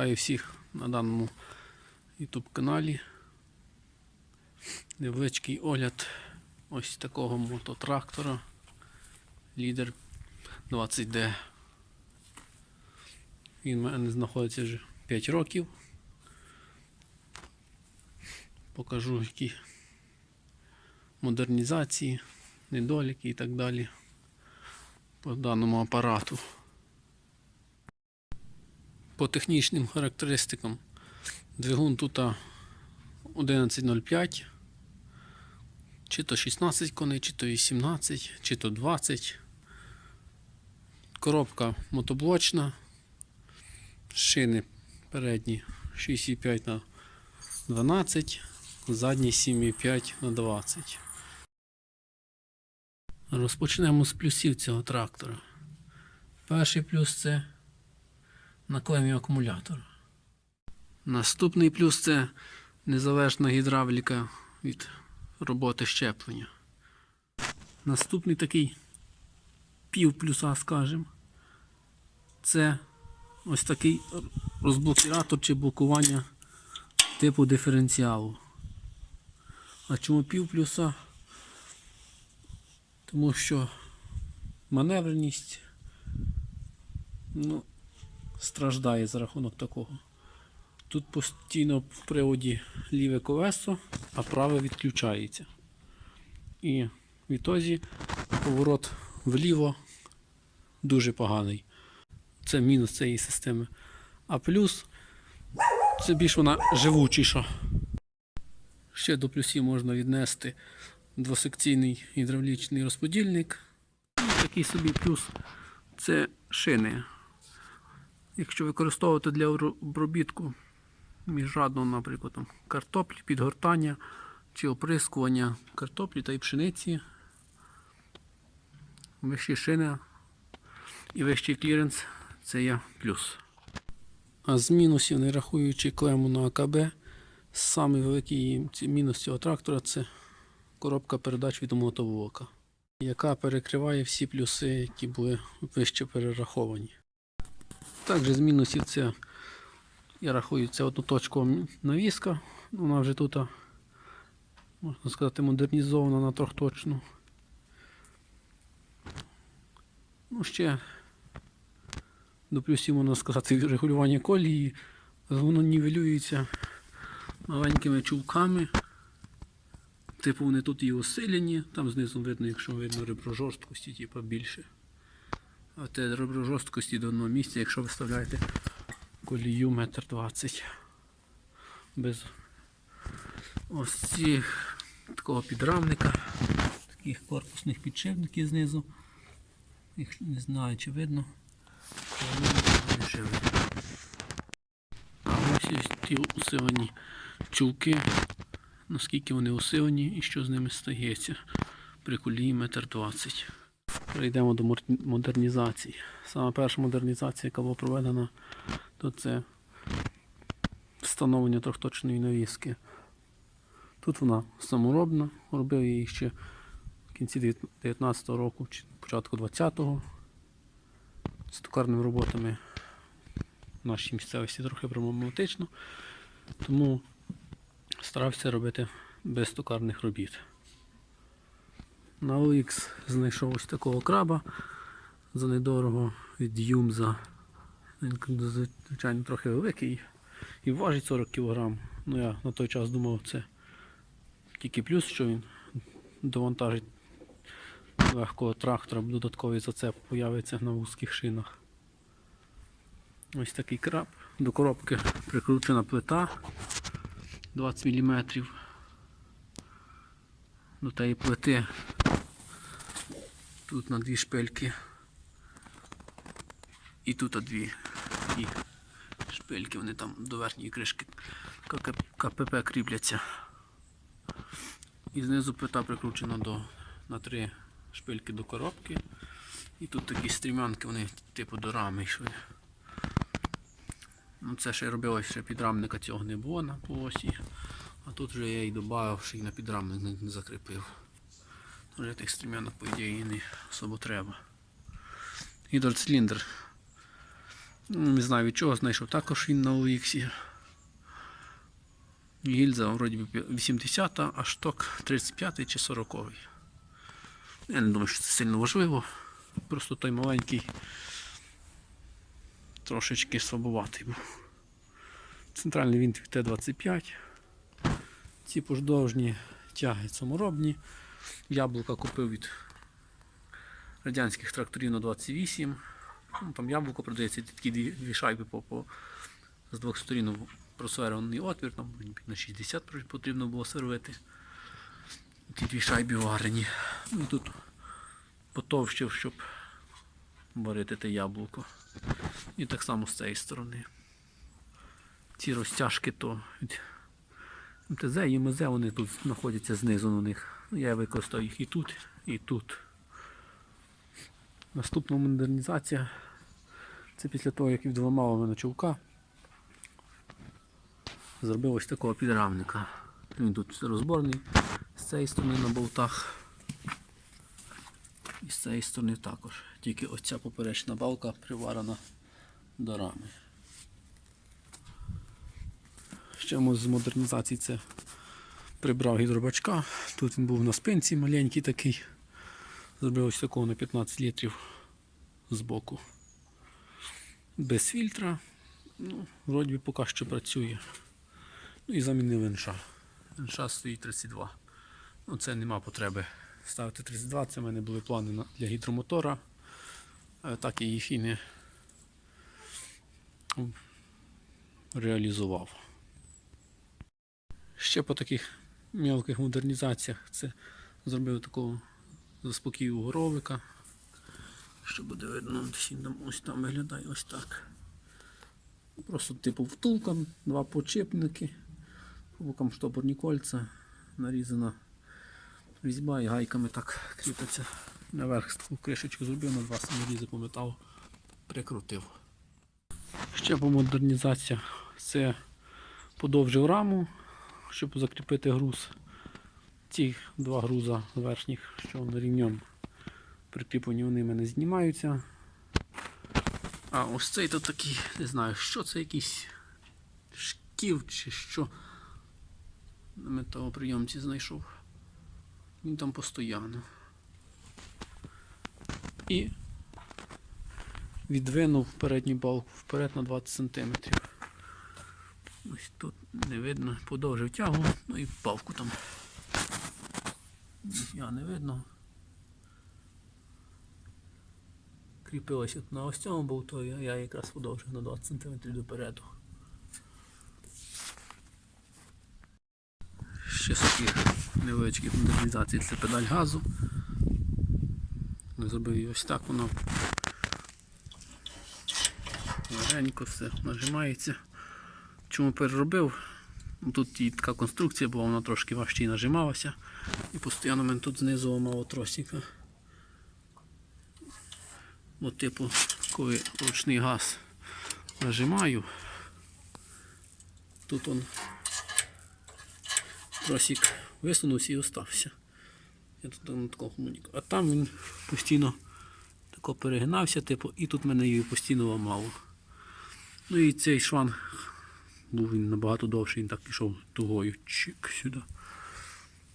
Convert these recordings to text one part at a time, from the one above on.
Вітаю всіх на даному YouTube каналі. Невеличкий огляд ось такого мототрактора Лідер 20D. Він в мене знаходиться вже 5 років. Покажу які модернізації, недоліки і так далі по даному апарату. По технічним характеристикам двигун тут 11.05, чи то 16 коней, чи то 18, чи то 20. Коробка мотоблочна, шини передні 6,5 на 12, задні 7,5 на 20. Розпочнемо з плюсів цього трактора. Перший плюс це на клемі акумулятора. Наступний плюс це незалежна гідравліка від роботи щеплення. Наступний такий пів плюса, скажімо, це ось такий розблокіратор чи блокування типу диференціалу. А чому пів плюса? Тому що маневреність ну, страждає за рахунок такого. Тут постійно в приводі ліве колесо, а праве відключається. І в ітозі поворот вліво дуже поганий. Це мінус цієї системи. А плюс це більш вона живучіша. Ще до плюсів можна віднести двосекційний гідравлічний розподільник. Такий собі плюс це шини. Якщо використовувати для обробітку міжрадного, наприклад, там, картоплі, підгортання чи оприскування картоплі та й пшениці, вищі шини і вищий кліренс це є плюс. А з мінусів, не рахуючи клему на АКБ, самий великий мінус цього трактора це коробка передач від мотоблока, яка перекриває всі плюси, які були вище перераховані. Також з мінусів це, я рахую, це одноточкова навіска. Вона вже тут, можна сказати, модернізована на трьохточну. Ну, ще до плюсів можна сказати регулювання колії. Воно нівелюється маленькими чулками. Типу вони тут і усилені, там знизу видно, якщо видно ребро жорсткості, типу більше. А те ребро жорсткості до одного місця, якщо виставляєте колію метр двадцять. Без ось цих такого підрамника, таких корпусних підшипників знизу. Їх не знаю, чи видно. А ось ось ті усилені чулки, наскільки вони усилені і що з ними стається при колії метр двадцять. Перейдемо до модернізації. Саме перша модернізація, яка була проведена, то це встановлення трьохточної навіски. Тут вона саморобна, робив її ще в кінці 2019 року, чи початку 20-го. З токарними роботами в нашій місцевості трохи проблематично, тому старався робити без токарних робіт. На OX знайшов ось такого краба за недорого від Юмза. Він, звичайно, трохи великий і важить 40 кг. Ну я на той час думав, це тільки плюс, що він довантажить легкого трактора, додатковий зацеп появиться на вузьких шинах. Ось такий краб. До коробки прикручена плита 20 мм. До тієї плити тут на дві шпильки. І тут дві такі шпильки, вони там до верхньої кришки КПП кріпляться. І знизу плита прикручена до, на три шпильки до коробки. І тут такі стрімянки, вони типу до рами йшли. Ну, це ще робилось, ще підрамника цього не було на полосі. А тут вже я і додав, що і на підрамник не закріпив. Вже тих стрімянок, по ідеї, не особо треба. Гідроциліндр Ну, Не знаю від чого знайшов. Також він на OX. Гільза вроді би 80, а шток 35 чи 40. Я не думаю, що це сильно важливо. Просто той маленький трошечки слабуватий був. Центральний винт Т-25. Ці пождовжні тяги саморобні. Яблука купив від радянських тракторів на 28. Ну, там яблуко продається, такі дві, дві шайби по, по, з двох сторін просверований отвір, там на 60 потрібно було сервити. Ті дві шайби варені. Ну, і тут потовщив, щоб варити те яблуко. І так само з цієї сторони. Ці розтяжки то від МТЗ і МЗ вони тут знаходяться знизу на них. Ну, Я використаю їх і тут, і тут. Наступна модернізація. Це після того, як відламав мене човка. Зробив ось такого підрамника. Він тут розборний з цієї сторони на болтах. І з цієї сторони також. Тільки ось ця поперечна балка приварена до рами. Ще з модернізації це прибрав гідробачка. Тут він був на спинці маленький такий. Зробив ось такого на 15 літрів збоку. Без фільтра. Ну, вроді поки що працює. Ну і замінив інша. Інша стоїть 32. Ну, це нема потреби ставити 32. Це в мене були плани для гідромотора. Так я їх і не реалізував. Ще по таких мелких модернізаціях це зробив такого заспокію горовика. Що буде видно, ось там виглядає ось так. Просто типу втулка, два подшипники, по бокам штопорні кольця, нарізана різьба і гайками так кріпиться. Наверх кришечку зробив на два саморізи по металу, прикрутив. Ще по модернізації це подовжив раму, щоб закріпити груз. Ці два груза верхніх, що на рівнем прикріплені, вони в мене знімаються. А ось цей то такий, не знаю, що це якийсь шків чи що. На металоприйомці знайшов. Він там постійно. І відвинув передню балку вперед на 20 см. Ось тут не видно, подовжив тягу, ну і палку там. Я не видно. Кріпилось от на ось цьому болту, а я якраз подовжив на 20 см допереду. Ще з таких невеличких модернізацій це педаль газу. Зробив її ось так воно. Легенько все нажимається. Чому переробив? Ну, Тут і така конструкція була, вона трошки важче і нажималася. І постійно мене тут знизу мало тросика. От типу, коли ручний газ нажимаю, тут он тросик висунувся і остався. Я тут на такому хмуніку. А там він постійно тако перегинався, типу, і тут мене її постійно ламало. Ну і цей шланг був він набагато довший, він так пішов тугою чик сюди.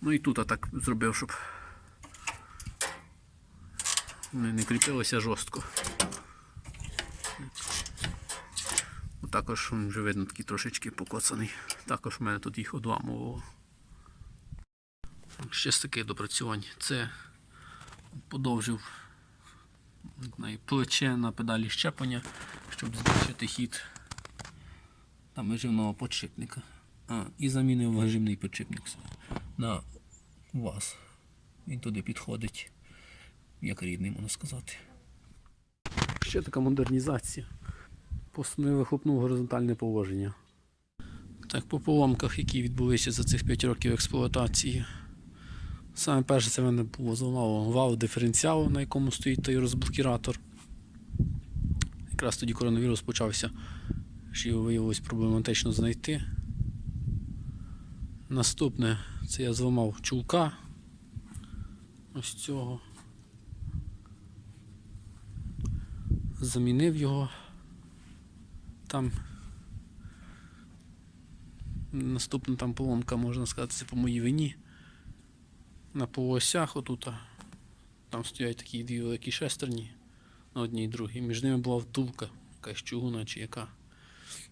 Ну і тут я так зробив, щоб вони не кріпилося жорстко. Також вже видно такий трошечки покоцаний. Також в мене тут їх одламувало. Ще з таких допрацювань. Це подовжив плече на педалі щеплення, щоб збільшити хід там виживного подшипника. А, і замінив виживний подшипник на ВАЗ. Він туди підходить, як рідний, можна сказати. Ще така модернізація. Постановив вихлопнув горизонтальне положення. Так, по поломках, які відбулися за цих 5 років експлуатації. Саме перше це в мене було зламало вал диференціалу, на якому стоїть той розблокіратор. Якраз тоді коронавірус почався, що його виявилось проблематично знайти. Наступне це я зламав чулка. Ось цього. Замінив його. там. Наступна там поломка, можна сказати, це по моїй вині. На полуосях отут. Там стоять такі дві великі шестерні на одній і другій. Між ними була втулка, якась чугуна чи яка.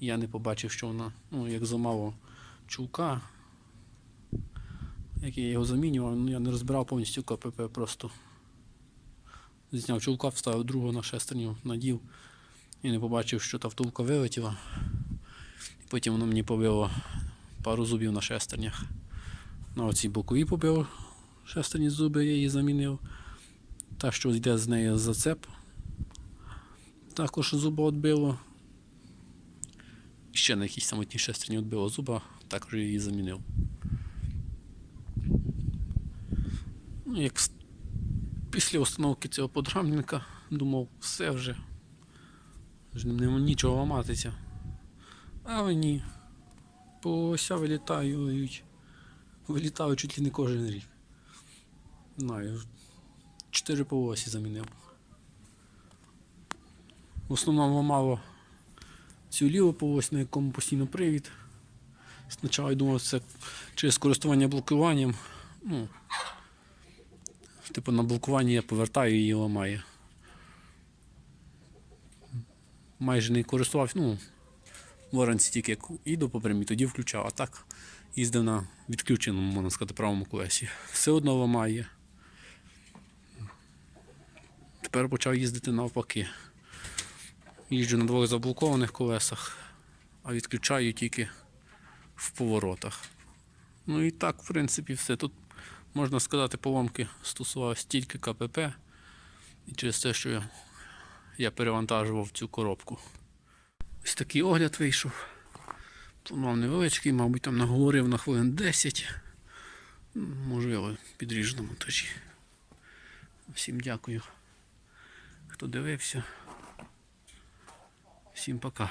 Я не побачив, що вона, ну, як замало чулка, як я його замінював, ну я не розбирав повністю КПП, просто зняв чулка, вставив другу на шестерню, надів і не побачив, що та втулка вилетіла. І потім воно мені побило пару зубів на шестернях. На оцій боковій побив шестерні зуби, я її замінив. Та, що йде з неї зацеп. Також зуба відбило. Ще на якійсь самотній шестерні відбило зуба, також її замінив. Ну, як після установки цього подрамника думав, все вже. Вже нема нічого ламатися. Але ні. По ося вилітають. Вилітають чуть ли не кожен рік. Знаю. Чотири по осі замінив. В основному ламало цю ліву полось, на якому постійно привід. Спочатку я думав, це через користування блокуванням. Ну, типу на блокуванні я повертаю і її ламає. Майже не користувався, ну, в оранці тільки як їду по прямій, тоді включав, а так їздив на відключеному, можна сказати, правому колесі. Все одно ламає. Тепер почав їздити навпаки. Їжджу на двох заблокованих колесах, а відключаю тільки в поворотах. Ну і так, в принципі, все. Тут можна сказати, поломки стосувалися тільки КПП і через те, що я, я перевантажував цю коробку. Ось такий огляд вийшов. Планував невеличкий, мабуть, там наговорив на хвилин 10. Можливо, підріжу на. Всім дякую, хто дивився. Всім пока.